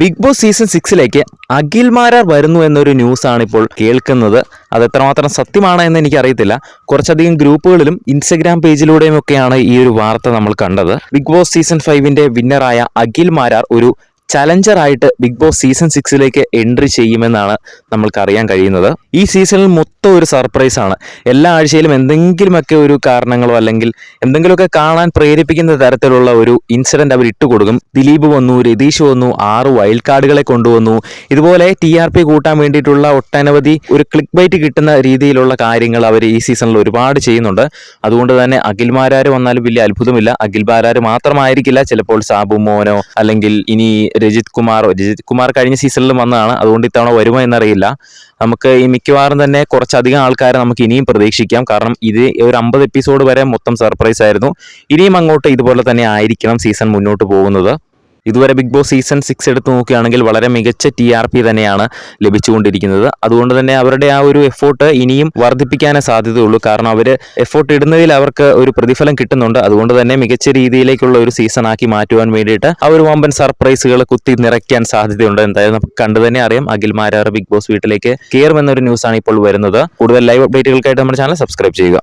Big boss season സിക്സിലേക്ക് അഖിൽ മാരാർ വരുന്നു എന്നൊരു ന്യൂസാണ് ഇപ്പോൾ കേൾക്കുന്നത്. അത് എത്രമാത്രം സത്യമാണ് എന്ന് എനിക്കറിയത്തില്ല. കുറച്ചധികം ഗ്രൂപ്പുകളിലും ഇൻസ്റ്റഗ്രാം പേജിലൂടെയും ഒക്കെയാണ് ഈ ഒരു വാർത്ത നമ്മൾ കണ്ടത്. ബിഗ് ബോസ് സീസൺ ഫൈവിന്റെ വിന്നറായ അഖിൽ മാരാർ ഒരു ചലഞ്ചറായിട്ട് ബിഗ് ബോസ് സീസൺ സിക്സിലേക്ക് എൻട്രി ചെയ്യുമെന്നാണ് നമ്മൾക്ക് അറിയാൻ കഴിയുന്നത്. ഈ സീസണിൽ മൊത്തം ഒരു സർപ്രൈസാണ് എല്ലാ ആഴ്ചയിലും എന്തെങ്കിലുമൊക്കെ ഒരു കാരണങ്ങളോ അല്ലെങ്കിൽ എന്തെങ്കിലുമൊക്കെ കാണാൻ പ്രേരിപ്പിക്കുന്ന തരത്തിലുള്ള ഒരു ഇൻസിഡന്റ് അവർ ഇട്ട് കൊടുക്കും. ദിലീപ് വന്നു രതീഷ് വന്നു ആറ് വൈൽഡ് കാർഡുകളെ കൊണ്ടുവന്നു. ഇതുപോലെ ടി ആർ പി കൂട്ടാൻ വേണ്ടിയിട്ടുള്ള ഒട്ടനവധി ഒരു ക്ലിക്ക് ബൈറ്റ് കിട്ടുന്ന രീതിയിലുള്ള കാര്യങ്ങൾ അവർ ഈ സീസണിൽ ഒരുപാട് ചെയ്യുന്നുണ്ട്. അതുകൊണ്ട് തന്നെ അഖിൽമാരാർ വന്നാലും വലിയ അത്ഭുതമില്ല. അഖിൽമാരാർ മാത്രമായിരിക്കില്ല. ചിലപ്പോൾ സാബു മോനോ അല്ലെങ്കിൽ ഇനി രജിത് കുമാറോ രജിത് കുമാർ കഴിഞ്ഞ സീസണിൽ വന്നതാണ്. അതുകൊണ്ട് ഇത്തവണ വരുമോ എന്നറിയില്ല. നമുക്ക് ഈ മിക്കവാറും തന്നെ കുറച്ചധികം ആൾക്കാരെ നമുക്ക് ഇനിയും പ്രതീക്ഷിക്കാം. കാരണം ഇത് ഒരു അമ്പത് എപ്പിസോഡ് വരെ മൊത്തം സർപ്രൈസ് ആയിരുന്നു. ഇനിയും അങ്ങോട്ട് ഇതുപോലെ തന്നെ ആയിരിക്കണം സീസൺ മുന്നോട്ട് പോകുന്നത്. ഇതുവരെ ബിഗ് ബോസ് സീസൺ സിക്സ് എടുത്ത് നോക്കുകയാണെങ്കിൽ വളരെ മികച്ച ടി ആർ പി തന്നെയാണ് ലഭിച്ചുകൊണ്ടിരിക്കുന്നത്. അതുകൊണ്ട് തന്നെ അവരുടെ ആ ഒരു എഫോർട്ട് ഇനിയും വർദ്ധിപ്പിക്കാനേ സാധ്യതയുള്ളൂ. കാരണം അവർ എഫോർട്ട് ഇടുന്നതിൽ അവർക്ക് ഒരു പ്രതിഫലം കിട്ടുന്നുണ്ട്. അതുകൊണ്ട് തന്നെ മികച്ച രീതിയിലേക്കുള്ള ഒരു സീസൺ ആക്കി മാറ്റുവാൻ വേണ്ടിയിട്ട് ആ ഒരു വമ്പൻ സർപ്രൈസുകൾ കുത്തി നിറയ്ക്കാൻ സാധ്യതയുണ്ട്. എന്തായാലും നമുക്ക് കണ്ടു തന്നെ അറിയാം. അഖിൽ മാരാർ ബിഗ് ബോസ് വീട്ടിലേക്ക് കയറുമെന്നൊരു ന്യൂസാണ് ഇപ്പോൾ വരുന്നത്. കൂടുതൽ ലൈവ് അപ്ഡേറ്റുകൾക്കായിട്ട് നമ്മുടെ ചാനൽ സബ്സ്ക്രൈബ് ചെയ്യുക.